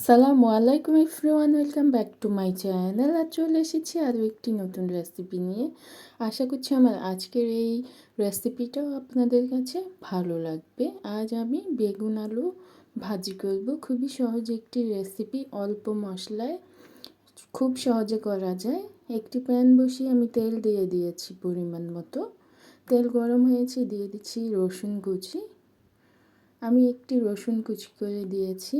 আসসালামু আলাইকুম everyone, welcome back to my channel. আর চলে এসেছি আরও একটি নতুন রেসিপি নিয়ে। আশা করছি আমার আজকের এই রেসিপিটাও আপনাদের কাছে ভালো লাগবে। আজ আমি বেগুন আলু ভাজি করব। খুবই সহজ একটি রেসিপি, অল্প মশলায়। খুব সহজে করা যায়। একটি প্যান বসিয়ে আমি তেল দিয়ে দিয়েছি পরিমাণ মতো। তেল গরম হয়েছে, দিয়ে দিচ্ছি রসুন কুচি। আমি একটি রসুন কুচি করে দিয়েছি।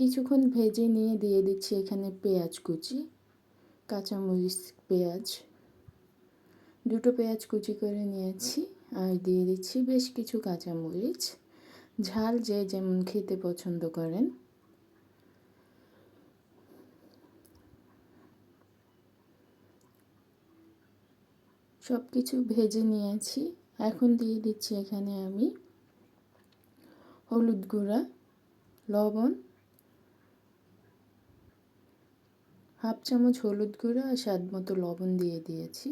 কিছুক্ষণ ভেজে নিয়ে দিয়ে দিচ্ছি এখানে পেঁয়াজ কুচি, কাঁচামরিচ পেঁয়াজ। দুটো পেঁয়াজ কুচি করে নিয়েছি আর দিয়ে দিচ্ছি বেশ কিছু কাঁচামরিচ। ঝাল যে যেমন খেতে পছন্দ করেন। সব কিছু ভেজে নিয়েছি। এখন দিয়ে দিচ্ছি এখানে আমি হলুদ গুঁড়া, লবণ হাফ চামচ হলুদ গুঁড়ো আর স্বাদ মতো লবণ দিয়ে দিয়েছি।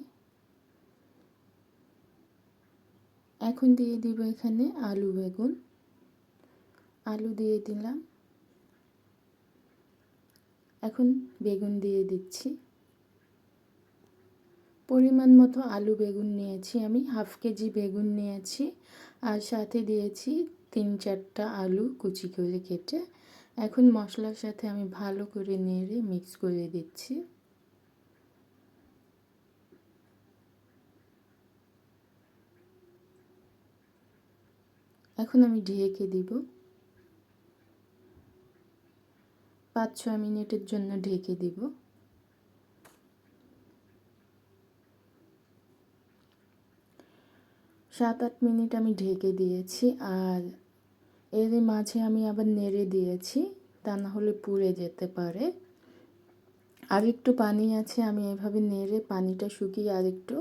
এখন দিয়ে দিব এখানে আলু বেগুন। আলু দিয়ে দিলাম। এখন বেগুন দিয়ে দিচ্ছি। পরিমাণ মতো আলু বেগুন নিয়েছি আমি, হাফ কেজি বেগুন নিয়েছি আর সাথে দিয়েছি তিন চারটা আলু কুচি করে কেটে এখন মশলার সাথে আমি ভালো করে নেড়ে মিক্স করে দিচ্ছি। এখন আমি ঢেকে দিব। পাঁচ ছ মিনিটের জন্য ঢেকে দিব। সাত আট মিনিট আমি ঢেকে দিয়েছি আর এর মাঝে আমি আবার নেড়ে দিয়েছি, তা না হলে পুড়ে যেতে পারে। আর একটু পানি আছে, আমি এভাবে নেড়ে পানিটা শুকিয়ে আর একটু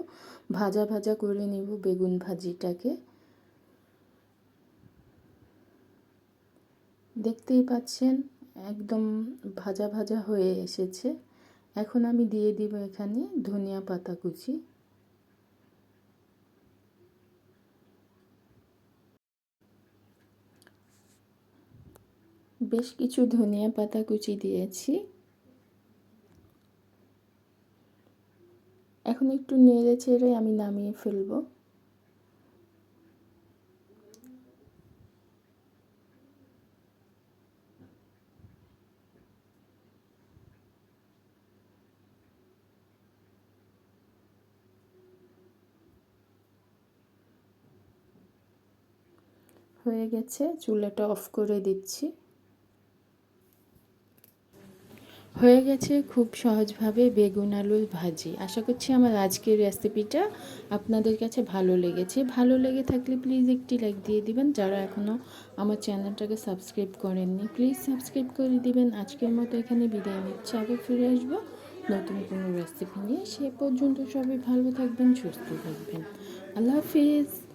ভাজা ভাজা করে নেব বেগুন ভাজিটাকে। দেখতেই পাচ্ছেন, একদম ভাজা ভাজা হয়ে এসেছে। এখন আমি দিয়ে দিব এখানে ধনিয়া পাতা কুচি। বেশ কিছু ধনিয়া পাতা কুচি দিয়েছি। এখন একটু নেড়ে চেড়ে আমি নামিয়ে ফেলব। হয়ে গেছে, চুলাটা অফ করে দিচ্ছি। হয়ে গেছে খুব সহজভাবে বেগুন আলুর ভাজি। আশা করছি আমার আজকের রেসিপিটা আপনাদের কাছে ভালো লেগেছে। ভালো লেগে থাকলে প্লিজ একটি লাইক দিয়ে দিবেন। যারা এখনও আমার চ্যানেলটাকে সাবস্ক্রাইব করেননি, প্লিজ সাবস্ক্রাইব করে দিবেন। আজকের মতো এখানে বিদায় নিচ্ছি। আবার ফিরে আসব নতুন কোনো রেসিপি নিয়ে। সে পর্যন্ত সবাই ভালো থাকবেন, সুস্থ থাকবেন। আল্লাহ হাফিজ।